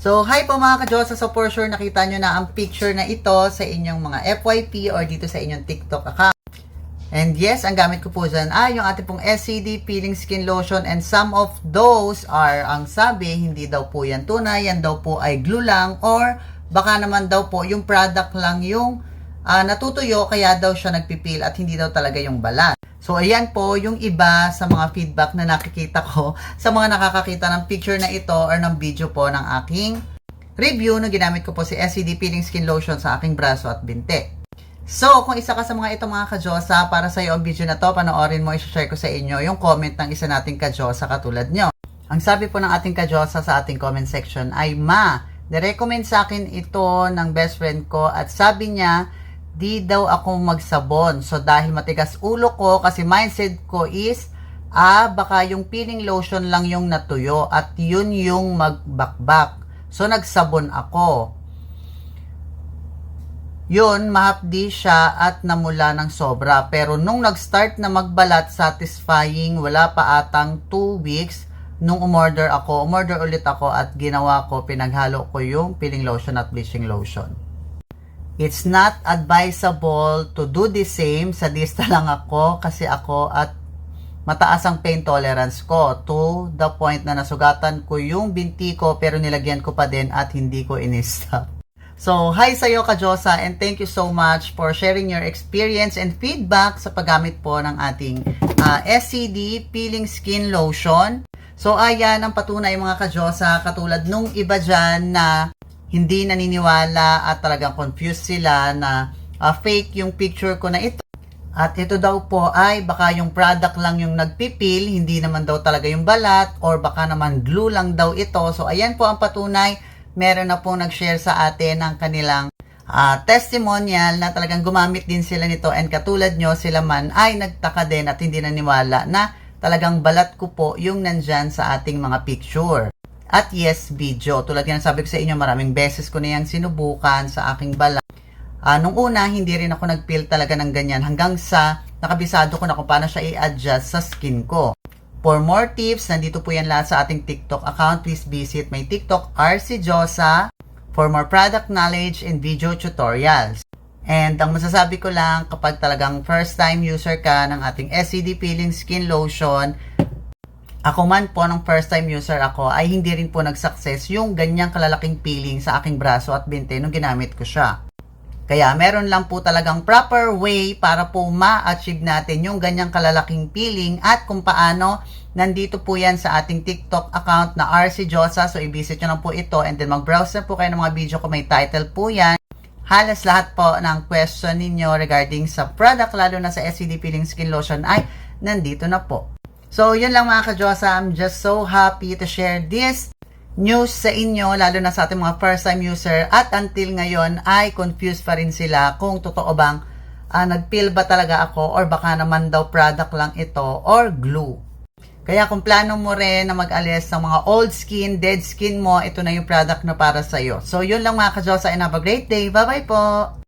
So, hi po mga ka-Diyosa. So, for sure, nakita nyo na ang picture na ito sa inyong mga FYP or dito sa inyong TikTok account. And yes, ang gamit ko po dyan ay yung ating pong SCD Peeling Skin Lotion and some of those are, ang sabi, hindi daw po yan tunay, yan daw po ay glue lang or baka naman daw po yung product lang yung ah, natutuyo kaya daw siya nagpipil at hindi daw talaga yung balat. So, ayan po yung iba sa mga feedback na nakikita ko sa mga nakakakita ng picture na ito or ng video po ng aking review na ginamit ko po si SCD Peeling Skin Lotion sa aking braso at binte. So, kung isa ka sa mga ito mga kadyosa, para sa iyo ang video na to, panoorin mo, i-share ko sa inyo yung comment ng isa nating kadyosa katulad nyo. Ang sabi po ng ating kadyosa sa ating comment section ay, Ma, nirecommend sa akin ito ng best friend ko at sabi niya, di daw ako magsabon. So, dahil matigas ulo ko, kasi mindset ko is, ah, baka yung peeling lotion lang yung natuyo at yun yung magbakbak. So, nagsabon ako. Yun, mahapdi siya at namula ng sobra. Pero nung nag-start na magbalat, satisfying, wala pa atang 2 weeks, nung umorder ako, umorder ulit ako at ginawa ko, pinaghalo ko yung peeling lotion at bleaching lotion. It's not advisable to do the same. Sadista lang ako kasi ako at mataas ang pain tolerance ko to the point na nasugatan ko yung binti ko pero nilagyan ko pa din at hindi ko in-stop. So, hi sa iyo, Kajosa, and thank you so much for sharing your experience and feedback sa paggamit po ng ating ah, SCD Peeling Skin Lotion. So, ayan ang patunay mga Kajosa, katulad nung iba dyan na hindi naniniwala at talagang confused sila na ah, fake yung picture ko na ito. At ito daw po ay baka yung product lang yung nagpipil, hindi naman daw talaga yung balat, or baka naman glue lang daw ito. So, ayan po ang patunay meron na pong nag-share sa atin ng kanilang ah, testimonial na talagang gumamit din sila nito and katulad nyo sila man ay nagtaka din at hindi naniwala na talagang balat ko po yung nandyan sa ating mga picture. At yes, video. Tulad yan sabi ko sa inyo, maraming beses ko na yan sinubukan sa aking balat. Ah, nung una, hindi rin ako nag-feel talaga ng ganyan hanggang sa nakabisado ko na kung paano siya i-adjust sa skin ko. For more tips, nandito po yan lahat sa ating TikTok account. Please visit my TikTok, RC Josa, for more product knowledge and video tutorials. And ang masasabi ko lang, kapag talagang first time user ka ng ating SCD Peeling Skin Lotion, ako man po ng first time user ako ay hindi rin po nag-success yung ganyang kalalaking peeling sa aking braso at binte nung ginamit ko siya. Kaya meron lang po talagang proper way para po ma-achieve natin yung ganyang kalalaking peeling at kung paano nandito po yan sa ating TikTok account na RC Josa. So i-visit nyo lang po ito and then mag-browse na po kayo ng mga video ko. May title po yan. Halos lahat po ng question ninyo regarding sa product lalo na sa SCD Peeling Skin Lotion ay nandito na po. So yun lang mga ka-Josa. I'm just so happy to share this news sa inyo, lalo na sa ating mga first time user at until ngayon ay confused pa rin sila kung totoo bang ah, nag-peel ba talaga ako or baka naman daw product lang ito or glue. Kaya kung plano mo rin na mag-alis ng mga old skin, dead skin mo, ito na yung product na para sa'yo. So yun lang mga ka-Josa and have a great day. Bye-bye po!